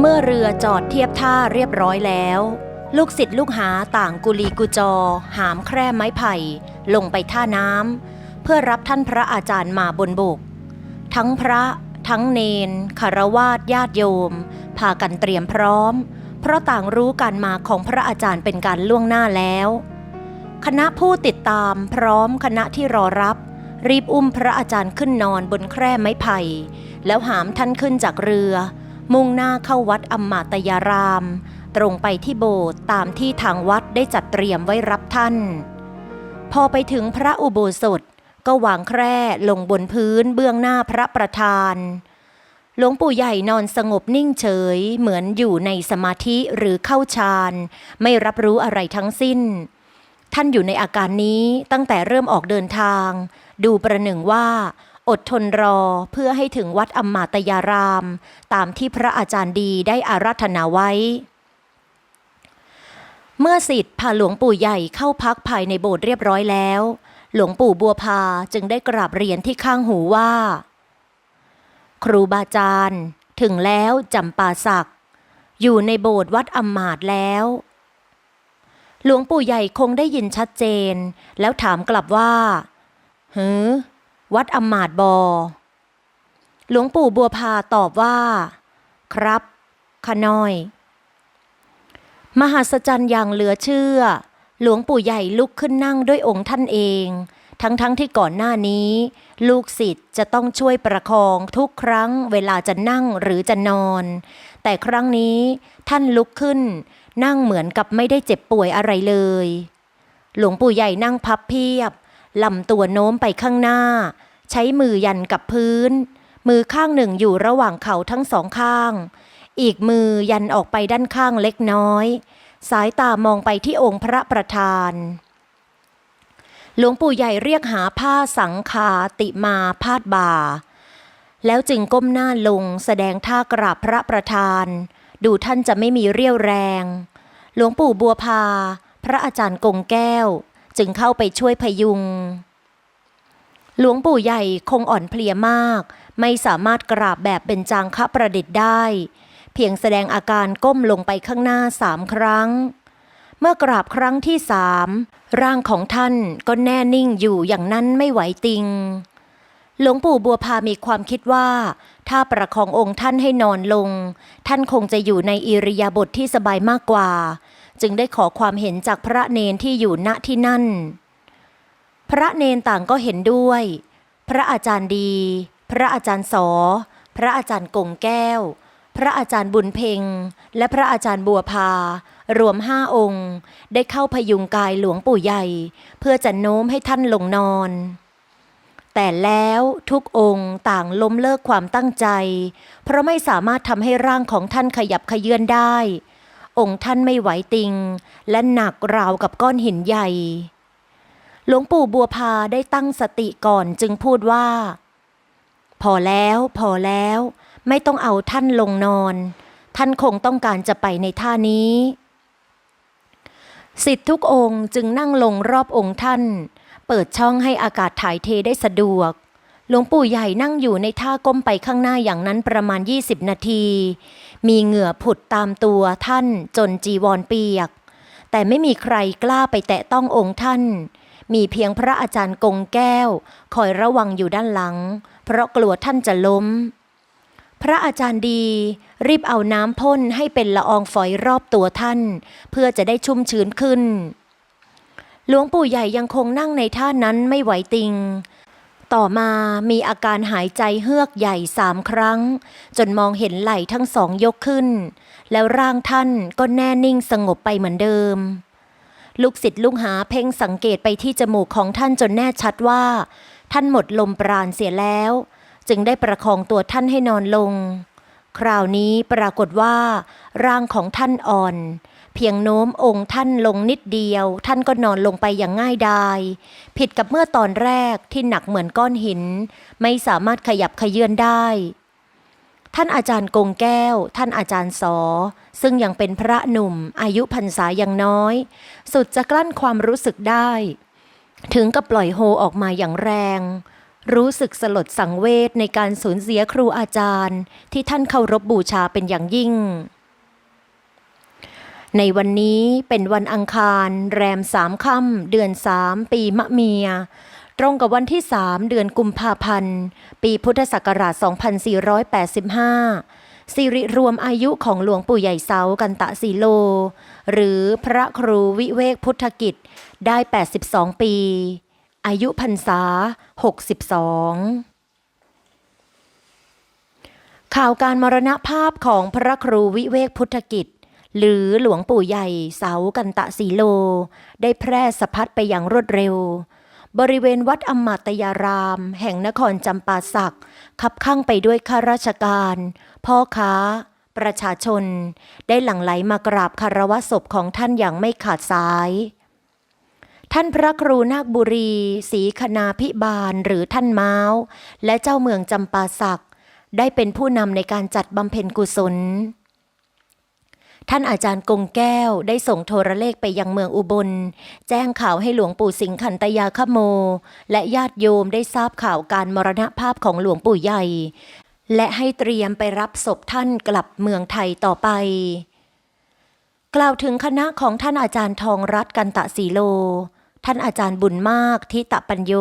เมื่อเรือจอดเทียบท่าเรียบร้อยแล้ว ลูกศิษย์ลูกหาต่างกุลีกุจอ หามแคร่ไม้ไผ่ ลงไปท่าน้ำเพื่อรับท่านพระอาจารย์มาบนบก ทั้งพระทั้งเนนคารวาสญาติโยม พากันเตรียมพร้อม เพราะต่างรู้การมาของพระอาจารย์เป็นการล่วงหน้าแล้ว คณะผู้ติดตามพร้อมคณะที่รอรับ รีบอุ้มพระอาจารย์ขึ้นนอนบนแคร่ไม้ไผ่ แล้วหามท่านขึ้นจากเรือ มุ่งหน้าเข้าวัดอมมาตยาราม ตรงไปที่โบสถ์ตามที่ทางวัดได้จัดเตรียมไว้รับท่าน พอไปถึงพระอุโบสถก็วางแคร่ลงบนพื้นเบื้องหน้าพระประธาน หลวงปู่ใหญ่นอนสงบนิ่งเฉย เหมือนอยู่ในสมาธิหรือเข้าฌาน ไม่รับรู้อะไรทั้งสิ้น ท่านอยู่ในอาการนี้ตั้งแต่เริ่มออกเดินทาง ดูประหนึ่งว่า อดทนรอเพื่อให้ถึงวัดอมมาตยาราม ตามที่พระอาจารย์ดีได้อาราธนาไว้ เมื่อสิทธิ์พาหลวงปู่ใหญ่เข้าพักภายในโบสถ์เรียบร้อยแล้ว หลวงปู่บัวพาจึงได้กราบเรียนที่ข้างหูว่า ครูบาอาจารย์ ถึงแล้วจำปาสักอยู่ในโบสถ์วัดอำมาตแล้วหลวงปู่ใหญ่คงได้ยินชัดเจน แล้วถามกลับว่าหือ วัดอำมาตย์บอ หลวงปู่บัวพาตอบว่า ครับขน้อย มหัศจรรย์อย่างเหลือเชื่อ หลวงปู่ใหญ่ลุกขึ้นนั่งด้วยองค์ท่านเอง ทั้งๆทที่ก่อนหน้านี้ ลูกศิษย์จะต้องช่วยประคองทุกครั้งเวลาจะนั่งหรือจะนอน แต่ครั้งนี้ท่านลุกขึ้น นั่งเหมือนกับไม่ได้เจ็บป่วยอะไรเลย หลวงปู่ใหญ่นั่งพับเพียบลำตัวโน้มไปข้างหน้า ใช้มือยันกับพื้น มือข้างหนึ่งอยู่ระหว่างเข่าทั้งสองข้าง อีกมือยันออกไปด้านข้างเล็กน้อย สายตามองไปที่องค์พระประธาน หลวงปู่ใหญ่เรียกหาผ้าสังขาติมาพาดบ่า แล้วจึงก้มหน้าลงแสดงท่ากราบพระประธาน ดูท่านจะไม่มีเรี่ยวแรง หลวงปู่บัวพา พระอาจารย์กงแก้ว จึงเข้าไปช่วยพยุง หลวงปู่ใหญ่คงอ่อนเพลียมาก ไม่สามารถกราบแบบเป็นจางคะประดิษฐ์ได้ เพียงแสดงอาการก้มลงไปข้างหน้าสามครั้ง เมื่อกราบครั้งที่สามร่างของท่านก็แน่นิ่งอยู่อย่างนั้นไม่ไหวติง หลวงปู่บัวพามีความคิดว่า ถ้าประคององค์ท่านให้นอนลง ท่านคงจะอยู่ในอิริยาบถทที่สบายมากกว่า จึงได้ขอความเห็นจากพระเนนที่อยู่ณที่นั่น พระเนนต่างก็เห็นด้วย พระอาจารย์ดี พระอาจารย์สอ พระอาจารย์กงแก้ว พระอาจารย์บุญเพ็ง และพระอาจารย์บัวพา รวมห้าองค์ ได้เข้าพยุงกายหลวงปู่ใหญ่ เพื่อจะโน้มให้ท่านลงนอน แต่แล้วทุกองค์ต่างล้มเลิกความตั้งใจ เพราะไม่สามารถทำให้ร่างของท่านขยับขยื่นได้ องค์ท่านไม่ไหวติง และหนักราวกับก้อนหินใหญ่ หลวงปู่บัวพาได้ตั้งสติก่อนจึงพูดว่า พอแล้วพอแล้ว ไม่ต้องเอาท่านลงนอน ท่านคงต้องการจะไปในท่านี้สิทธิทุกองค์จึงนั่งลงรอบองค์ท่าน เปิดช่องให้อากาศถ่ายเทได้สะดวก หลวงปู่ใหญ่นั่งอยู่ในท่าก้มไปข้างหน้าอย่างนั้นประมาณ 20 นาที มีเหงื่อผุดตามตัวท่านจนจีวรเปียก แต่ไม่มีใครกล้าไปแตะต้ององค์ท่าน มีเพียงพระอาจารย์กงแก้ว คอยระวังอยู่ด้านหลัง เพราะกลัวท่านจะล้ม พระอาจารย์ดีรีบเอาน้ำพ่นให้เป็นละอองฝอยรอบตัวท่าน เพื่อจะได้ชุ่มชื้นขึ้น หลวงปู่ใหญ่ยังคงนั่งในท่านั้นไม่ไหวติง ต่อมามีอาการหายใจเฮือกใหญ่สามครั้ง จนมองเห็นไหล่ทั้งสองยกขึ้น แล้วร่างท่านก็แน่นิ่งสงบไปเหมือนเดิม ลูกศิษย์ลูกหาเพ่งสังเกตไปที่จมูกของท่านจนแน่ชัดว่า ท่านหมดลมปราณเสียแล้ว จึงได้ประคองตัวท่านให้นอนลง คราวนี้ปรากฏว่า ร่างของท่านอ่อน เพียงโน้มองค์ท่านลงนิดเดียว ท่านก็นอนลงไปอย่างง่ายดาย ผิดกับเมื่อตอนแรกที่หนักเหมือนก้อนหิน ไม่สามารถขยับขยื่นได้ ท่านอาจารย์กงแก้ว ท่านอาจารย์สอ ซึ่งยังเป็นพระหนุ่ม อายุพรรษายังน้อย สุดจะกลั้นความรู้สึกได้ ถึงกับปล่อยโฮออกมาอย่างแรง รู้สึกสลดสังเวชในการสูญเสียครูอาจารย์ ที่ท่านเคารพบูชาเป็นอย่างยิ่ง ในวันนี้เป็นวันอังคาร แรมสามค่ำเดือนสามปีมะเมีย ตรงกับวันที่สามเดือนกุมภาพันธ์ ปีพุทธศักราช 2485 สิริรวมอายุของหลวงปู่ใหญ่เสากันตะสีโล หรือพระครูวิเวกพุทธกิจได้ 82 ปี อายุพรรษา 62ข่าวการมรณภาพของพระครูวิเวกพุทธกิจ หรือหลวงปู่ใหญ่เสากันตะสีโล ได้แพร่สะพัดไปอย่างรวดเร็ว บริเวณวัดอมมาตยาราม แห่งนครจำปาสักคับข้างไปด้วยข้าราชการ พ่อค้า ประชาชน ได้หลั่งไหลมากราบคารวะศพของท่านอย่างไม่ขาดสาย ท่านพระครูนาคบุรีศรีคณาพิบาลหรือท่านเมาส์และเจ้าเมืองจำปาสักได้เป็นผู้นำในการจัดบำเพ็ญกุศล ท่านอาจารย์กงแก้วได้ส่งโทรเลขไปยังเมืองอุบล แจ้งข่าวให้หลวงปู่สิงขันตยาคโม และญาติโยมได้ทราบข่าวการมรณภาพของหลวงปู่ใหญ่ และให้เตรียมไปรับศพท่านกลับเมืองไทยต่อไป กล่าวถึงคณะของท่านอาจารย์ทองรัตน์กันตะสีโล ท่านอาจารย์บุญมากทิตะปัญโย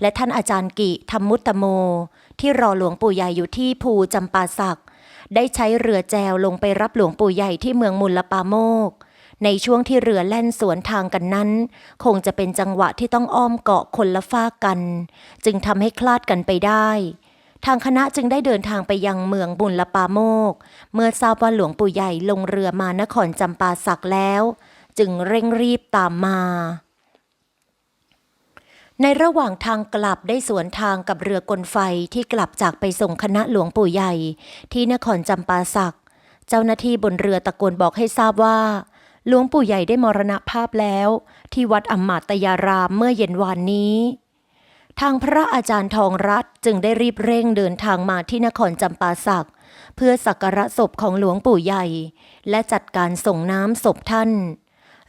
และท่านอาจารย์กิธรรมุตตโม ที่รอหลวงปู่ใหญ่อยู่ที่ภูจำปาสัก ได้ใช้เรือแจวลงไปรับหลวงปู่ใหญ่ที่เมืองมุลปาโมก ในช่วงที่เรือแล่นสวนทางกันนั้น คงจะเป็นจังหวะที่ต้องอ้อมเกาะคนละฟากัน จึงทำให้คลาดกันไปได้ทางคณะจึงได้เดินทางไปยังเมืองบุญละปาโมก เมื่อทราบว่าหลวงปู่ใหญ่ลงเรือมานครจำปาสักแล้ว จึงเร่งรีบตามมา ในระหว่างทางกลับได้สวนทางกับเรือกลไฟที่กลับจากไปส่งคณะหลวงปู่ใหญ่ ที่นครจำปาสัก เจ้าหน้าที่บนเรือตะโกนบอกให้ทราบว่า หลวงปู่ใหญ่ได้มรณภาพแล้ว ที่วัดอมมาตยารามเมื่อเย็นวานนี้ ทางพระอาจารย์ทองรัตจึงได้รีบเร่งเดินทางมาที่นครจำปาสัก เพื่อสักการะศพของหลวงปู่ใหญ่ และจัดการส่งน้ำศพท่าน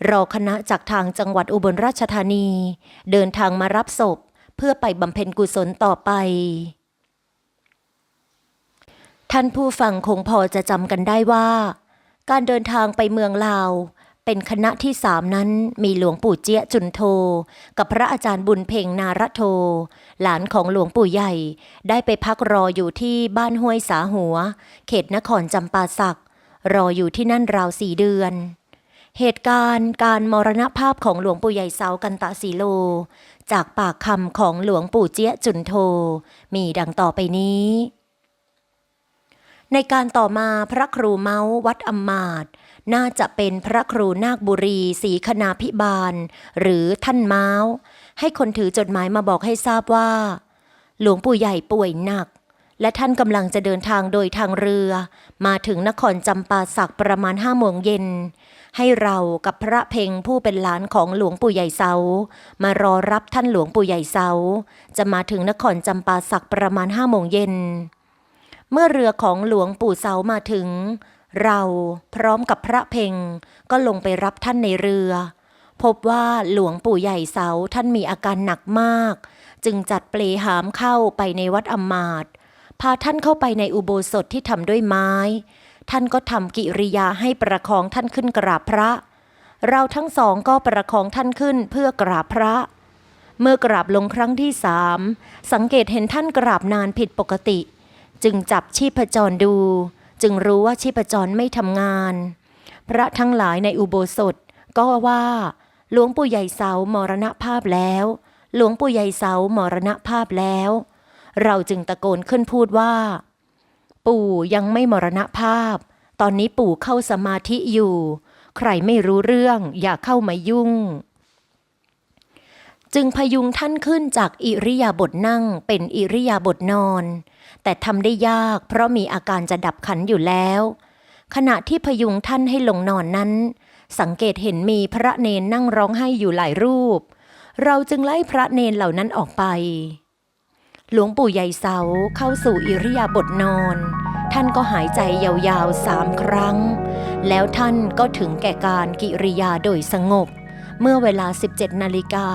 รอคณะจากทางจังหวัดอุบลราชธานี เดินทางมารับศพ เพื่อไปบำเพ็ญกุศลต่อไป ท่านผู้ฟังคงพอจะจำกันได้ว่า การเดินทางไปเมืองลาว เป็นคณะที่สามนั้นมีหลวงปู่เจี๊ยจุนโท กับพระอาจารย์บุญเพ่งนารโท หลานของหลวงปู่ใหญ่ ได้ไปพักรออยู่ที่บ้านห้วยสาหัว เขตนครจำปาสักรออยู่ที่นั่นราวสี่เดือน เหตุการณ์การมรณภาพของหลวงปู่ใหญ่เสากันตะสีโล จากปากคำของหลวงปู่เจี๊ยจุนโท มีดังต่อไปนี้ ในการต่อมาพระครูเมาวัดอำมาตน่าจะเป็นพระครูนาคบุรีศรีคณาพิบาล หรือท่านเมาส์ให้คนถือจดหมายมาบอกให้ทราบว่า หลวงปู่ใหญ่ป่วยหนัก และท่านกำลังจะเดินทางโดยทางเรือ มาถึงนครจำปาสักประมาณห้าโมงเย็น ให้เรากับพระเพ็งผู้เป็นหลานของหลวงปู่ใหญ่เสามารอรับท่านหลวงปู่ใหญ่เสาจะมาถึงนครจำปาสักประมาณห้าโมงเย็น เมื่อเรือของหลวงปู่เสามาถึง เราพร้อมกับพระเพ็งก็ลงไปรับท่านในเรือ พบว่าหลวงปู่ใหญ่เสาท่านมีอาการหนักมาก จึงจัดเปลหามเข้าไปในวัดอมมาตพาท่านเข้าไปในอุโบสถที่ทำด้วยไม้ ท่านก็ทำกิริยาให้ประคองท่านขึ้นกราบพระ เราทั้งสองก็ประคองท่านขึ้นเพื่อกราบพระ เมื่อกราบลงครั้งที่สามสังเกตเห็นท่านกราบนานผิดปกติ จึงจับชีพจรดู จึงรู้ว่าชีพจรไม่ทำงาน พระทั้งหลายในอุโบสถก็ว่าหลวงปู่ใหญ่เสามรณภาพแล้ว หลวงปู่ใหญ่เสามรณภาพแล้ว เราจึงตะโกนขึ้นพูดว่า ปู่ยังไม่มรณภาพ ตอนนี้ปู่เข้าสมาธิอยู่ ใครไม่รู้เรื่องอย่าเข้ามายุ่ง จึงพยุงท่านขึ้นจากอิริยาบถนั่งเป็นอิริยาบถนอน แต่ทำได้ยากเพราะมีอาการจะดับขันอยู่แล้ว ขณะที่พยุงท่านให้ลงนอนนั้น สังเกตเห็นมีพระเนนนั่งร้องไห้อยู่หลายรูป เราจึงไล่พระเนนเหล่านั้นออกไป หลวงปู่ใหญ่เสาเข้าสู่อิริยาบถนอน ท่านก็หายใจยาวๆสามครั้ง แล้วท่านก็ถึงแก่การกิริยาโดยสงบ เมื่อเวลา 17 นาฬิกา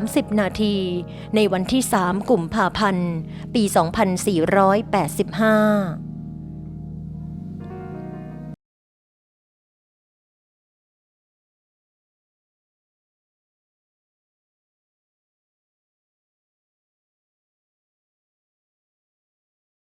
30 นาที ในวันที่ 3 กุมภาพันธ์ ปี 2485